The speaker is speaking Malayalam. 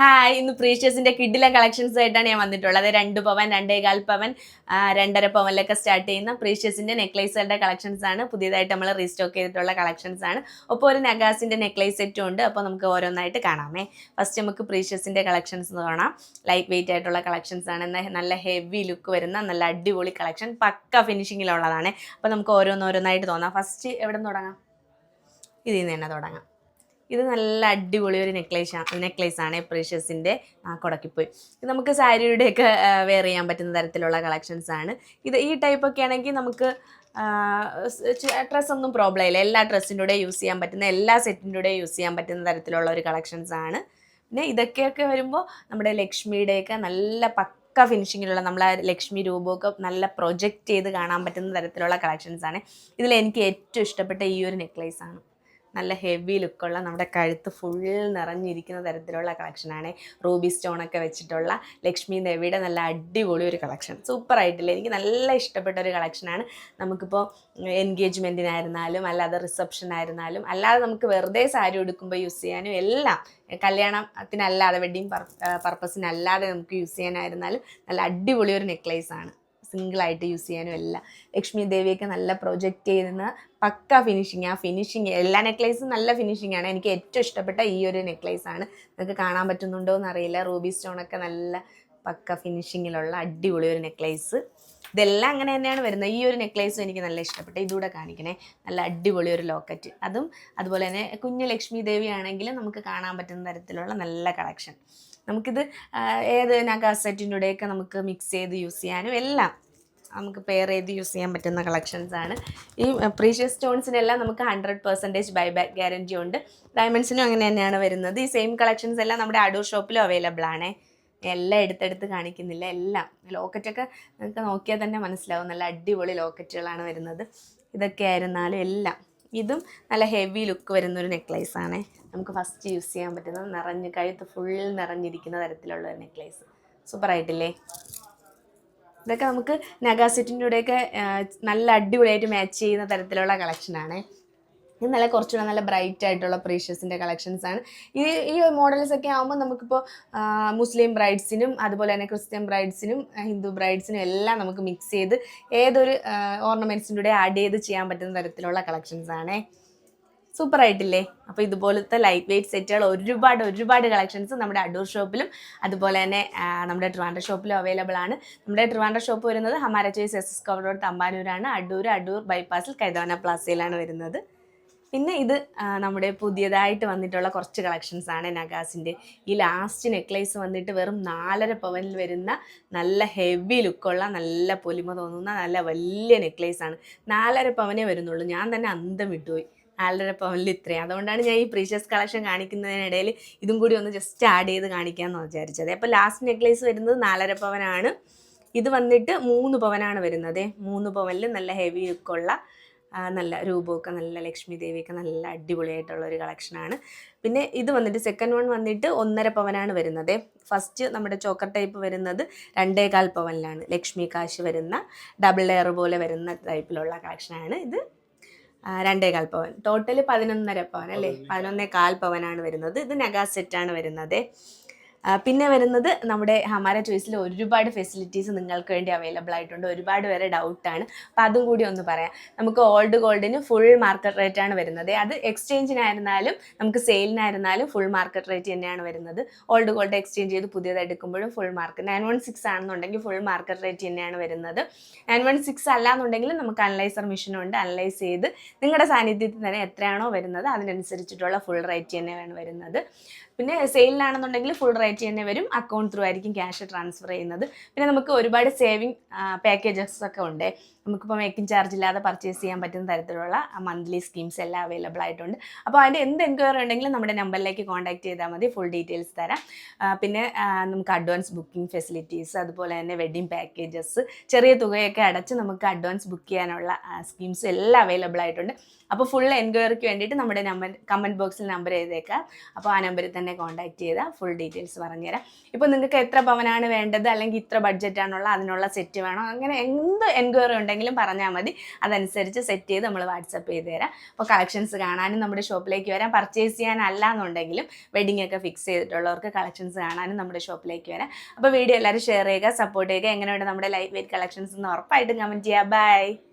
ഹായ് ഇന്ന് പ്രീഷ്യസിന്റെ കിഡിലെ കളക്ഷൻസ് ആയിട്ടാണ് ഞാൻ വന്നിട്ടുള്ളത്. രണ്ട് പവൻ രണ്ടേകാൽ പവൻ രണ്ടര പവനിലൊക്കെ സ്റ്റാർട്ട് ചെയ്യുന്ന പ്രീഷ്യസിന്റെ നെക്ലേസുകളുടെ കളക്ഷൻസ് ആണ്. പുതിയതായിട്ട് നമ്മൾ റീസ്റ്റോക്ക് ചെയ്തിട്ടുള്ള കളക്ഷൻസ് ആണ്. ഒപ്പം ഒരു നഗാസിന്റെ നെക്ലേസ് സെറ്റും ഉണ്ട്. അപ്പോൾ നമുക്ക് ഓരോന്നായിട്ട് കാണാമേ. ഫസ്റ്റ് നമുക്ക് പ്രീഷ്യസിന്റെ കളക്ഷൻസ് കാണാം. ലൈറ്റ് വെയിറ്റ് ആയിട്ടുള്ള കളക്ഷൻസ് ആണ്. എന്നാൽ നല്ല ഹെവി ലുക്ക് വരുന്ന നല്ല അടിപൊളി കളക്ഷൻ പക്ക ഫിനിഷിങ്ങിലുള്ളതാണ് അപ്പോൾ നമുക്ക് ഓരോന്നോരോന്നായിട്ട് തോന്നാം. ഫസ്റ്റ് എവിടെ നിന്ന് തുടങ്ങാം? ഇതിൽ നിന്ന് തന്നെ തുടങ്ങാം. ഇത് നല്ല അടിപൊളി ഒരു നെക്ലേസ് നെക്ലേസ് ആണ് പ്രഷ്യസിന്റെ കൊടക്കിപ്പോയി. ഇത് നമുക്ക് സാരിയുടെയൊക്കെ വെയർ ചെയ്യാൻ പറ്റുന്ന തരത്തിലുള്ള കളക്ഷൻസ് ആണ്. ഇത് ഈ ടൈപ്പൊക്കെ ആണെങ്കിൽ നമുക്ക് ഡ്രസ്സ് ഒന്നും പ്രോബ്ലം ഇല്ല എല്ലാ ഡ്രസ്സിന്റെ കൂടെ യൂസ് ചെയ്യാൻ പറ്റുന്ന എല്ലാ സെറ്റിന്റെ കൂടെ യൂസ് ചെയ്യാൻ പറ്റുന്ന തരത്തിലുള്ള ഒരു കളക്ഷൻസ് ആണ്. പിന്നെ ഇതൊക്കെയൊക്കെ വരുമ്പോൾ നമ്മുടെ ലക്ഷ്മിയുടെയൊക്കെ നല്ല പക്ക ഫിനിഷിങ്ങിലുള്ള നമ്മളെ ലക്ഷ്മി രൂപമൊക്കെ നല്ല പ്രൊജക്റ്റ് ചെയ്ത് കാണാൻ പറ്റുന്ന തരത്തിലുള്ള കളക്ഷൻസ് ആണ്. ഇതിൽ എനിക്ക് ഏറ്റവും ഇഷ്ടപ്പെട്ട ഈ ഒരു നെക്ലേസ് ആണ്. നല്ല ഹെവി ലുക്കുള്ള നമ്മുടെ കഴുത്ത് ഫുൾ നിറഞ്ഞിരിക്കുന്ന തരത്തിലുള്ള കളക്ഷനാണ് റൂബി സ്റ്റോണൊക്കെ വെച്ചിട്ടുള്ള ലക്ഷ്മി ദേവിയുടെ നല്ല അടിപൊളി ഒരു കളക്ഷൻ സൂപ്പർ ആയിട്ടില്ല? എനിക്ക് നല്ല ഇഷ്ടപ്പെട്ട ഒരു കളക്ഷനാണ് നമുക്കിപ്പോൾ എൻഗേജ്മെന്റിനായിരുന്നാലും അല്ലാതെ റിസപ്ഷൻ ആയിരുന്നാലും അല്ലാതെ നമുക്ക് വെറുതെ സാരി ഉടുക്കുമ്പോൾ യൂസ് ചെയ്യാനും എല്ലാം കല്യാണത്തിനല്ലാതെ വെഡ്ഡിങ് പർപ്പസിനല്ലാതെ നമുക്ക് യൂസ് ചെയ്യാനായിരുന്നാലും നല്ല അടിപൊളി ഒരു നെക്ലേസ് ആണ്. സിംഗിളായിട്ട് യൂസ് ചെയ്യാനും എല്ലാം ലക്ഷ്മി ദേവിയൊക്കെ നല്ല പ്രൊജക്റ്റ് ചെയ്യുന്ന പക്ക ഫിനിഷിങ് ആ. ഫിനിഷിങ് എല്ലാ നെക്ലേസും നല്ല ഫിനിഷിംഗ് ആണ്. എനിക്ക് ഏറ്റവും ഇഷ്ടപ്പെട്ട ഈ ഒരു നെക്ലേസ് ആണ്. നിങ്ങൾക്ക് കാണാൻ പറ്റുന്നുണ്ടോ എന്ന് അറിയില്ല റൂബി സ്റ്റോണൊക്കെ നല്ല പക്ക ഫിനിഷിങ്ങിലുള്ള അടിപൊളി ഒരു നെക്ലേസ് ഇതെല്ലാം അങ്ങനെ തന്നെയാണ് വരുന്നത്. ഈ ഒരു നെക്ലേസും എനിക്ക് നല്ല ഇഷ്ടപ്പെട്ടു. ഇതുകൂടെ കാണിക്കണേ. നല്ല അടിപൊളി ഒരു ലോക്കറ്റ് അതും അതുപോലെ തന്നെ കുഞ്ഞു ലക്ഷ്മി ദേവി ആണെങ്കിലും നമുക്ക് കാണാൻ പറ്റുന്ന തരത്തിലുള്ള നല്ല കളക്ഷൻ നമുക്കിത് ഏത് നഗ സെറ്റിന്റെ കൂടെയൊക്കെ നമുക്ക് മിക്സ് ചെയ്ത് യൂസ് ചെയ്യാനും എല്ലാം നമുക്ക് പെയർ ചെയ്ത് യൂസ് ചെയ്യാൻ പറ്റുന്ന കളക്ഷൻസ് ആണ്. ഈ പ്രീഷ്യസ് സ്റ്റോൺസിനെല്ലാം നമുക്ക് hundred percentage buy back guarantee ഉണ്ട്. ഡയമണ്ട്സിനും അങ്ങനെ തന്നെയാണ് വരുന്നത്. ഈ സെയിം കളക്ഷൻസ് എല്ലാം നമ്മുടെ അടൂർ ഷോപ്പിലും അവൈലബിൾ ആണ്. എല്ലാം എടുത്തെടുത്ത് കാണിക്കുന്നില്ല എല്ലാം. ലോക്കറ്റൊക്കെ നിങ്ങൾക്ക് നോക്കിയാൽ തന്നെ മനസ്സിലാവും. നല്ല അടിപൊളി ലോക്കറ്റുകളാണ് വരുന്നത്. ഇതൊക്കെ ആയിരുന്നാലും എല്ലാം. ഇതും നല്ല ഹെവി ലുക്ക് വരുന്ന ഒരു നെക്ലേസ് ആണ്. നമുക്ക് ഫസ്റ്റ് യൂസ് ചെയ്യാൻ പറ്റുന്നത് നിറഞ്ഞ് കഴുത്ത് ഫുൾ നിറഞ്ഞിരിക്കുന്ന തരത്തിലുള്ള ഒരു നെക്ലേസ് സൂപ്പർ ആയിട്ടില്ലേ? ഇതൊക്കെ നമുക്ക് നഗാസെറ്റിന്റെ കൂടെയൊക്കെ നല്ല അടിപൊളിയായിട്ട് മാച്ച് ചെയ്യുന്ന തരത്തിലുള്ള കളക്ഷനാണ് നല്ല കുറച്ചുകൂടെ നല്ല ബ്രൈറ്റ് ആയിട്ടുള്ള പ്രീഷ്യസിന്റെ കളക്ഷൻസ് ആണ്. ഈ ഈ മോഡൽസ് ഒക്കെ ആകുമ്പോൾ നമുക്കിപ്പോൾ മുസ്ലിം ബ്രൈഡ്സിനും അതുപോലെ തന്നെ ക്രിസ്ത്യൻ ബ്രൈഡ്സിനും ഹിന്ദു ബ്രൈഡ്സിനും എല്ലാം നമുക്ക് മിക്സ് ചെയ്ത് ഏതൊരു ഓർണമെന്റ്സിന്റെ കൂടെ ആഡ് ചെയ്ത് ചെയ്യാൻ പറ്റുന്ന തരത്തിലുള്ള കളക്ഷൻസ് ആണേ. സൂപ്പർ ആയിട്ടില്ലേ? അപ്പോൾ ഇതുപോലത്തെ ലൈറ്റ് വെയിറ്റ് സെറ്റുകൾ ഒരുപാട് ഒരുപാട് കളക്ഷൻസ് നമ്മുടെ അടൂർ ഷോപ്പിലും അതുപോലെ തന്നെ നമ്മുടെ ട്രിവാൻഡ്ര ഷോപ്പിലും അവൈലബിൾ ആണ്. നമ്മുടെ ട്രിവാൻഡ്ര ഷോപ്പ് വരുന്നത് ഹമാര ചോയ്സ് എസ് എസ് കോവിഡോട് തമ്പാനൂരാണ്. അടൂർ അടൂർ ബൈപ്പാസിൽ കൈതവന പ്ലാസയിലാണ് വരുന്നത്. പിന്നെ ഇത് നമ്മുടെ പുതിയതായിട്ട് വന്നിട്ടുള്ള കുറച്ച് കളക്ഷൻസ് ആണ് നഗാസിന്റെ ഈ ലാസ്റ്റ് നെക്ലേസ് വന്നിട്ട് വെറും നാലര പവനിൽ വരുന്ന നല്ല ഹെവി ലുക്കുള്ള നല്ല പൊലിമ തോന്നുന്ന നല്ല വലിയ നെക്ലേസ് ആണ്. നാലര പവനേ വരുന്നുള്ളൂ. ഞാൻ തന്നെ അന്തം വിട്ടുപോയി. നാലര പവനിൽ ഇത്രയും. അതുകൊണ്ടാണ് ഞാൻ ഈ പ്രീഷ്യസ് കളക്ഷൻ കാണിക്കുന്നതിനിടയിൽ ഇതും കൂടി ഒന്ന് ജസ്റ്റ് ആഡ് ചെയ്ത് കാണിക്കാമെന്ന് വിചാരിച്ചത്. അപ്പോൾ ലാസ്റ്റ് നെക്ലേസ് വരുന്നത് നാലര പവനാണ്. ഇത് വന്നിട്ട് മൂന്ന് പവനാണ് വരുന്നത്. മൂന്ന് പവനിൽ നല്ല ഹെവി ലുക്കുള്ള നല്ല രൂപമൊക്കെ നല്ല ലക്ഷ്മി ദേവിയൊക്കെ നല്ല അടിപൊളിയായിട്ടുള്ള ഒരു കളക്ഷനാണ് പിന്നെ ഇത് വന്നിട്ട് സെക്കൻഡ് വൺ വന്നിട്ട് ഒന്നര പവനാണ് വരുന്നത്. ഫസ്റ്റ് നമ്മുടെ ചോക്കർ ടൈപ്പ് വരുന്നത് രണ്ടേകാൽ പവനിലാണ്. ലക്ഷ്മി കാശ് വരുന്ന ഡബിൾ ലെയർ പോലെ വരുന്ന ടൈപ്പിലുള്ള കളക്ഷനാണ് ഇത്. രണ്ടേകാൽ പവൻ. ടോട്ടൽ പതിനൊന്നര പവൻ അല്ലേ? പതിനൊന്നേ കാൽ. പവനാണ് വരുന്നത്. ഇത് നഗാ സെറ്റാണ് വരുന്നത്. പിന്നെ വരുന്നത് നമ്മുടെ ഹമാര ചോയ്സിൽ ഒരുപാട് ഫെസിലിറ്റീസ് നിങ്ങൾക്ക് വേണ്ടി അവൈലബിൾ ആയിട്ടുണ്ട്. ഒരുപാട് പേരെ ഡൗട്ടാണ് അപ്പോൾ അതും കൂടി ഒന്ന് പറയാം. നമുക്ക് ഓൾഡ് ഗോൾഡിന് ഫുൾ മാർക്കറ്റ് റേറ്റ് ആണ് വരുന്നത്. അത് എക്സ്ചേഞ്ചിനായിരുന്നാലും നമുക്ക് സെയിലിനായിരുന്നാലും ഫുൾ മാർക്കറ്റ് റേറ്റ് തന്നെയാണ് വരുന്നത്. ഓൾഡ് ഗോൾഡ് എക്സ്ചേഞ്ച് ചെയ്ത് പുതിയത് എടുക്കുമ്പോഴും full mark nine one six ആണെന്നുണ്ടെങ്കിൽ ഫുൾ മാർക്കറ്റ് റേറ്റ് തന്നെയാണ് വരുന്നത്. നയൻ വൺ സിക്സ് അല്ല എന്നുണ്ടെങ്കിൽ നമുക്ക് അനലൈസർ മെഷീനുണ്ട് അനലൈസ് ചെയ്ത് നിങ്ങളുടെ സാന്നിധ്യത്തിൽ തന്നെ എത്രയാണോ വരുന്നത് അതിനനുസരിച്ചിട്ടുള്ള ഫുൾ റേറ്റ് തന്നെയാണ് വരുന്നത്. പിന്നെ സെയിലിനാണെന്നുണ്ടെങ്കിൽ ഫുൾ റേറ്റ് തന്നെ വരും. അക്കൗണ്ട് ത്രൂ ആയിരിക്കും ക്യാഷ് ട്രാൻസ്ഫർ ചെയ്യുന്നത്. പിന്നെ നമുക്ക് ഒരുപാട് സേവിങ് പാക്കേജസ് ഒക്കെ ഉണ്ട്. നമുക്കിപ്പോൾ മേക്കിംഗ് ചാർജ് ഇല്ലാതെ പർച്ചേസ് ചെയ്യാൻ പറ്റുന്ന തരത്തിലുള്ള മന്ത്ലി സ്കീംസ് എല്ലാം അവൈലബിൾ ആയിട്ടുണ്ട്. അപ്പോൾ അതിന്റെ എന്ത് എൻക്വയറി ഉണ്ടെങ്കിലും നമ്മുടെ നമ്പറിലേക്ക് കോൺടാക്ട് ചെയ്താൽ മതി. ഫുൾ ഡീറ്റെയിൽസ് തരാം. പിന്നെ നമുക്ക് അഡ്വാൻസ് ബുക്കിംഗ് ഫെസിലിറ്റീസ് അതുപോലെ തന്നെ വെഡ്ഡിംഗ് പാക്കേജസ് ചെറിയ തുകയൊക്കെ അടച്ച് നമുക്ക് അഡ്വാൻസ് ബുക്ക് ചെയ്യാനുള്ള സ്കീംസ് എല്ലാം അവൈലബിൾ ആയിട്ടുണ്ട്. അപ്പോൾ ഫുൾ എൻക്വയറിക്ക് വേണ്ടിയിട്ട് നമ്മുടെ നമ്പർ കമന്റ് ബോക്സിൽ നമ്പർ ചെയ്തേക്കാം അപ്പോൾ ആ നമ്പറിൽ തന്നെ എന്നെ കോൺടാക്ട് ചെയ്താൽ ഫുൾ ഡീറ്റെയിൽസ് പറഞ്ഞുതരാം. ഇപ്പോൾ നിങ്ങൾക്ക് എത്ര പവനാണ് വേണ്ടത്? അല്ലെങ്കിൽ ഇത്ര ബഡ്ജറ്റ് ആണുള്ള അതിനുള്ള സെറ്റ് വേണോ? അങ്ങനെ എന്ത് എൻക്വയറി ഉണ്ടെങ്കിലും പറഞ്ഞാൽ മതി. അതനുസരിച്ച് സെറ്റ് ചെയ്ത് നമ്മൾ വാട്സപ്പ് ചെയ്ത് തരാം അപ്പോൾ കളക്ഷൻസ് കാണാനും നമ്മുടെ ഷോപ്പിലേക്ക് വരാം. പർച്ചേസ് ചെയ്യാനല്ല എന്നുണ്ടെങ്കിലും വെഡിങ് ഒക്കെ ഫിക്സ് ചെയ്തിട്ടുള്ളവർക്ക് കളക്ഷൻസ് കാണാനും നമ്മുടെ ഷോപ്പിലേക്ക് വരാം. അപ്പോൾ വീഡിയോ എല്ലാവരും ഷെയർ ചെയ്യുക സപ്പോർട്ട് ചെയ്യുക. എങ്ങനെയുണ്ട് നമ്മുടെ ലൈറ്റ് വെയിറ്റ് കളക്ഷൻസ് എന്ന് ഉറപ്പായിട്ടും കമന്റ് ചെയ്യുക ബൈ